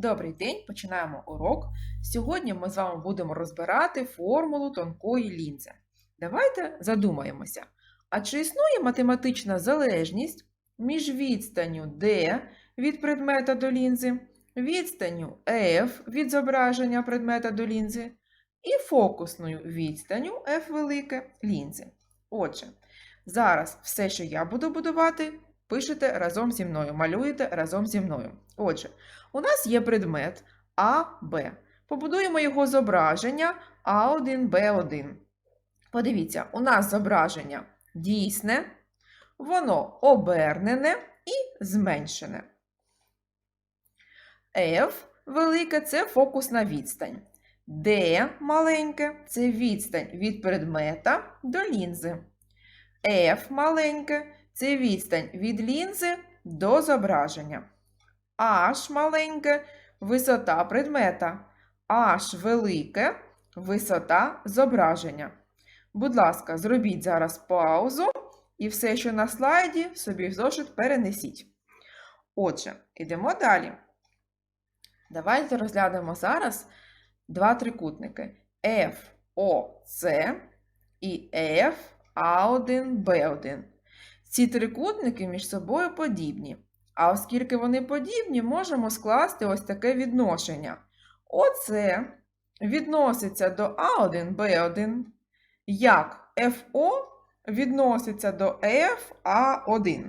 Добрий день, починаємо урок. Сьогодні ми з вами будемо розбирати формулу тонкої лінзи. Давайте задумаємося. А чи існує математична залежність між відстанню D від предмета до лінзи, відстанню F від зображення предмета до лінзи і фокусною відстанню F велике лінзи? Отже, зараз все, що я буду будувати, пишете разом зі мною, малюєте разом зі мною. Отже, у нас є предмет А, Б. Побудуємо його зображення А1, Б1. Подивіться, у нас зображення дійсне, воно обернене і зменшене. F велике це фокусна відстань. D маленьке це відстань від предмета до лінзи. F маленьке це відстань від лінзи до зображення. H маленьке висота предмета. H велике висота зображення. Будь ласка, зробіть зараз паузу і все, що на слайді, собі в зошит перенесіть. Отже, йдемо далі. Давайте розглянемо зараз два трикутники FOC і FA1B1. Ці трикутники між собою подібні. А оскільки вони подібні, можемо скласти ось таке відношення. Оце відноситься до А1, Б1, як FO відноситься до FA1.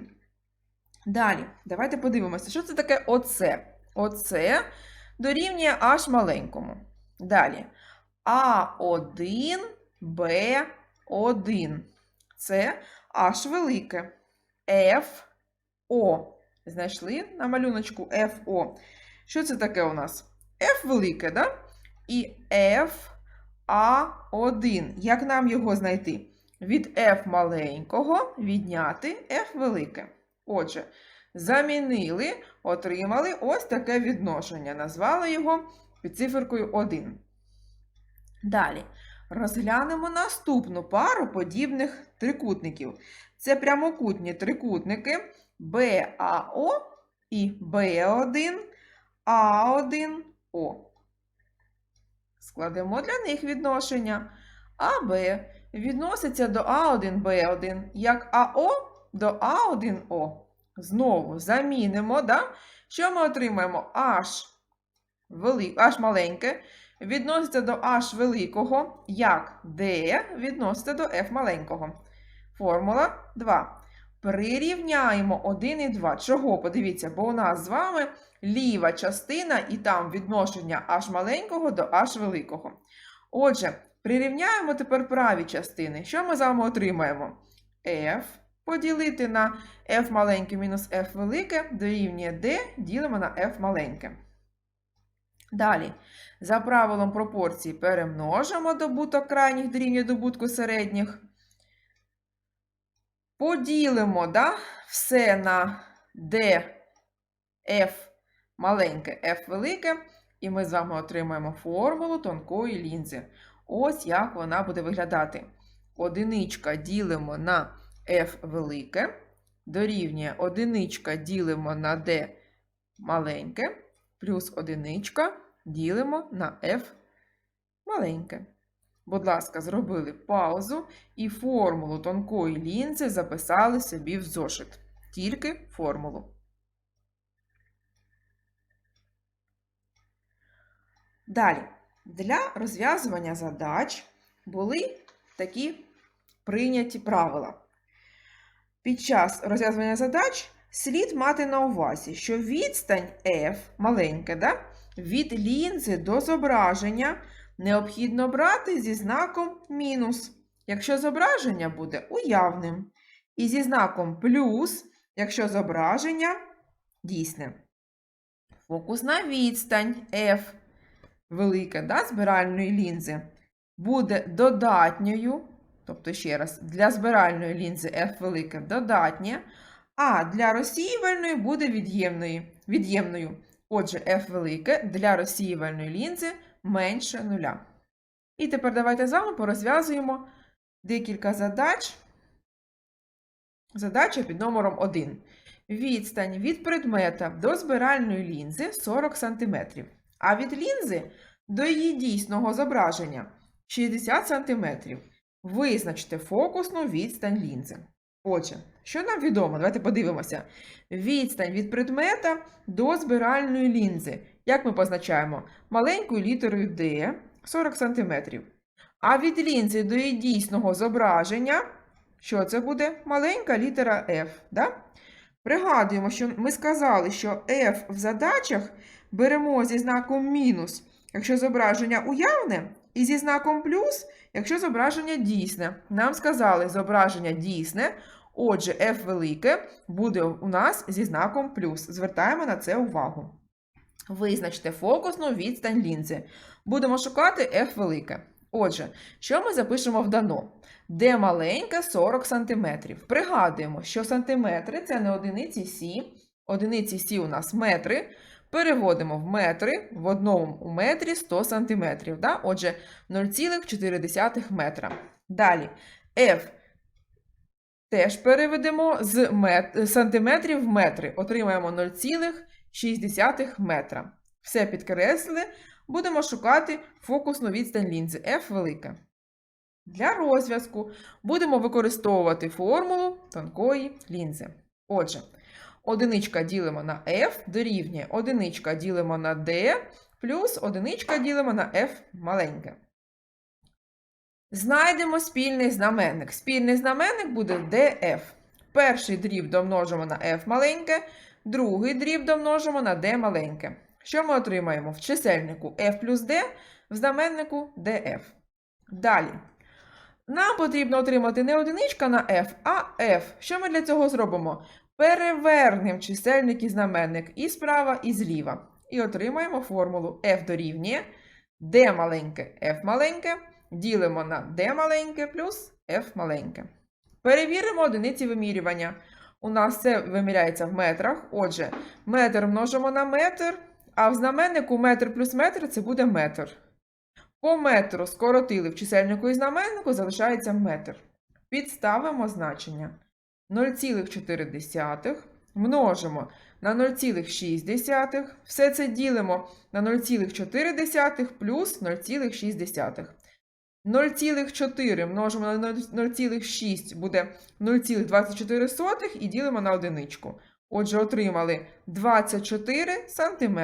Далі, давайте подивимося, що це таке оце. Оце дорівнює H маленькому. Далі. А1, Б1. Це H велике. FO. Знайшли на малюночку FO. Що це таке у нас? F велике, да? І FA1. Як нам його знайти? Від F маленького відняти F велике. Отже, замінили, отримали ось таке відношення. Назвали його під циферкою 1. Далі. Розглянемо наступну пару подібних трикутників. Це прямокутні трикутники. БАО і Б1, А1О. Складемо для них відношення. АБ відноситься до А1, Б1, як АО до А1О. Знову замінимо, да? що ми отримаємо H, вели... H маленьке відноситься до H великого, як D відноситься до F маленького. Формула 2. Прирівняємо 1 і 2. Чого? Подивіться, бо у нас з вами ліва частина і там відношення h маленького до h великого. Отже, прирівняємо тепер праві частини. Що ми з вами отримаємо? F поділити на f маленьке мінус f велике дорівнює d ділимо на f маленьке. Далі, за правилом пропорції перемножимо добуток крайніх дорівнює добутку середніх. Поділимо да, все на D, F маленьке, F велике, і ми з вами отримаємо формулу тонкої лінзи. Ось як вона буде виглядати. Одиничка ділимо на F велике, дорівнює одиничка ділимо на D маленьке, плюс одиничка ділимо на F маленьке. Будь ласка, зробили паузу і формулу тонкої лінзи записали собі в зошит. Тільки формулу. Далі, для розв'язування задач були такі прийняті правила. Під час розв'язування задач слід мати на увазі, що відстань F маленька, да, від лінзи до зображення необхідно брати зі знаком мінус, якщо зображення буде уявним. І зі знаком плюс, якщо зображення дійсне. Фокусна відстань F велика да, збиральної лінзи буде додатньою. Тобто, ще раз, для збиральної лінзи F велике додатнє, а для розсіювальної буде від'ємною. Отже, F велике для розсіювальної лінзи менше нуля. І тепер давайте з вами порозв'язуємо декілька задач. Задача під номером 1. відстань від предмета до збиральної лінзи 40 см, а від лінзи до її дійсного зображення 60 см. Визначте фокусну відстань лінзи. Отже, що нам відомо? Давайте подивимося. Відстань від предмета до збиральної лінзи. Як ми позначаємо? Маленькою літерою D 40 см. А від лінзи до її дійсного зображення, що це буде? Маленька літера F. Да? Пригадуємо, що ми сказали, що F в задачах беремо зі знаком мінус, якщо зображення уявне, і зі знаком плюс, якщо зображення дійсне. Нам сказали зображення дійсне, отже, F велике буде у нас зі знаком плюс. Звертаємо на це увагу. Визначте фокусну відстань лінзи. Будемо шукати F велике. Отже, що ми запишемо в дано? Де маленьке 40 см. Пригадуємо, що сантиметри це не одиниці Сі. Одиниці Сі у нас метри. Переводимо в метри, в одному метрі 100 см. Да? Отже, 0,4 метра. Далі F теж переведемо з мет... сантиметрів в метри. Отримаємо 0,6 метра. Все підкреслили. Будемо шукати фокусну відстань лінзи F велика. Для розв'язку будемо використовувати формулу тонкої лінзи. Отже, одиничка ділимо на F дорівнює одиничка ділимо на D плюс одиничка ділимо на F маленьке. Знайдемо спільний знаменник. Спільний знаменник буде DF. Перший дріб домножимо на F маленьке, другий дріб домножимо на D маленьке. Що ми отримаємо? В чисельнику F плюс D, в знаменнику DF. Далі. Нам потрібно отримати не одиничка на F, а F. Що ми для цього зробимо? Перевернемо чисельник і знаменник і справа, і зліва. І отримаємо формулу F дорівнює D маленьке, F маленьке, ділимо на D маленьке плюс F маленьке. Перевіримо одиниці вимірювання. У нас це виміряється в метрах. Отже, метр множимо на метр, а в знаменнику метр плюс метр це буде метр. По метру скоротили в чисельнику і знаменнику, залишається метр. Підставимо значення 0,4 множимо на 0,6. Все це ділимо на 0,4 плюс 0,6. 0,4 множимо на 0,6 буде 0,24 і ділимо на одиничку. Отже, отримали 24 см.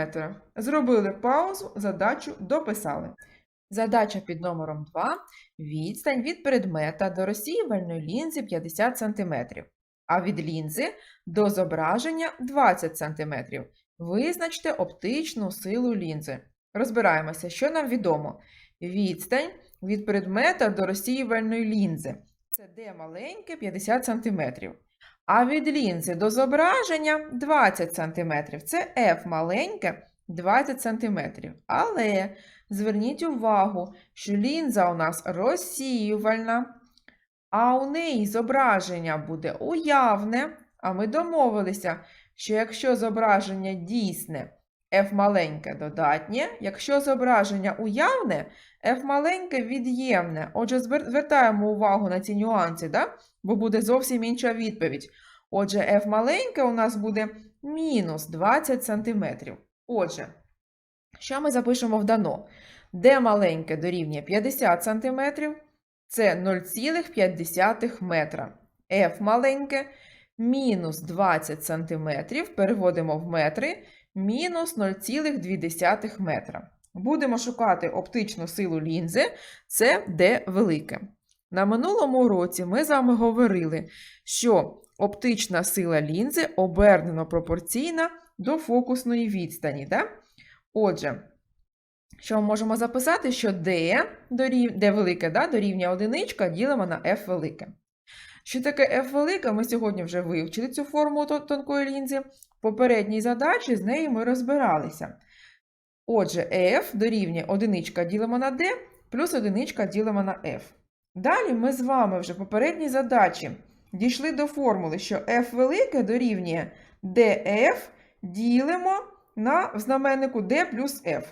Зробили паузу, задачу дописали. Задача під номером 2. Відстань від предмета до розсіювальної лінзи 50 см, а від лінзи до зображення 20 см. Визначте оптичну силу лінзи. Розбираємося, що нам відомо. Відстань від предмета до розсіювальної лінзи. Це де маленьке 50 см. А від лінзи до зображення 20 см. Це F маленьке 20 см. Але зверніть увагу, що лінза у нас розсіювальна, а у неї зображення буде уявне. А ми домовилися, що якщо зображення дійсне, F маленьке додатнє, якщо зображення уявне, F маленьке від'ємне. Отже, звертаємо увагу на ці нюанси, да? бо буде зовсім інша відповідь. Отже, F маленьке у нас буде мінус 20 см. Отже, що ми запишемо в дано? D маленьке дорівнює 50 см, це 0,5 метра. F маленьке мінус 20 см, переводимо в метри, мінус 0,2 метра. Будемо шукати оптичну силу лінзи, це D велике. На минулому уроці ми з вами говорили, що оптична сила лінзи обернено пропорційна до фокусної відстані. Да? Отже, що ми можемо записати, що D, дорів... D велике да, дорівнює одиничка, ділимо на F велике. Що таке F велике, ми сьогодні вже вивчили цю форму тонкої лінзи. В попередній задачі з нею ми розбиралися. Отже, F дорівнює одиничка ділимо на D, плюс одиничка ділимо на F. Далі ми з вами вже в попередній задачі дійшли до формули, що F велике дорівнює DF ділимо на в знаменнику D плюс F.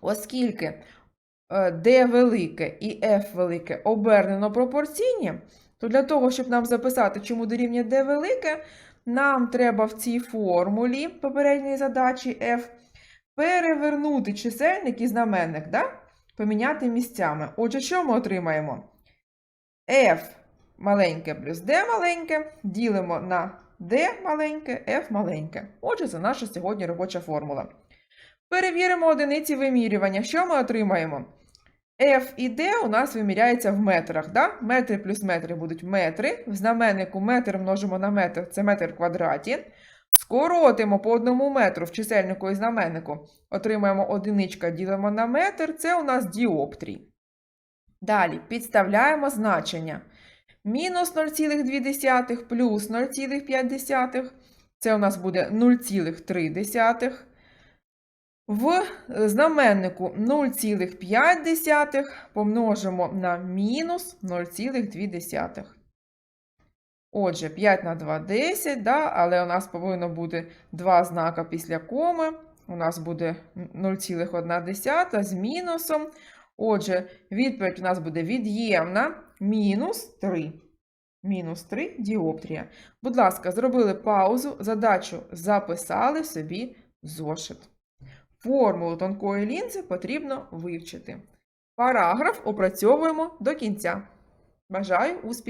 Оскільки D велике і F велике обернено пропорційні, то для того, щоб нам записати, чому дорівнює D велике, нам треба в цій формулі попередньої задачі f перевернути чисельник і знаменник, да? поміняти місцями. Отже, що ми отримаємо? f маленьке плюс d маленьке ділимо на d маленьке, f маленьке. Отже, це наша сьогодні робоча формула. Перевіримо одиниці вимірювання. Що ми отримаємо? F і D у нас виміряється в метрах. Да? Метри плюс метри будуть метри. В знаменнику метр множимо на метр, це метр в квадраті. Скоротимо по одному метру в чисельнику і знаменнику. Отримаємо одиничка, ділимо на метр, це у нас діоптрій. Далі підставляємо значення. Мінус 0,2 плюс 0,5. Це у нас буде 0,3. В знаменнику 0,5 помножимо на мінус 0,2. Отже, 5 на 2 – 10, да? але у нас повинно бути два знака після коми. У нас буде 0,1 з мінусом. Отже, відповідь у нас буде від'ємна мінус 3. Мінус 3 діоптрія. Будь ласка, зробили паузу, задачу записали собі зошит. Формулу тонкої лінзи потрібно вивчити. Параграф опрацьовуємо до кінця. Бажаю успіхів!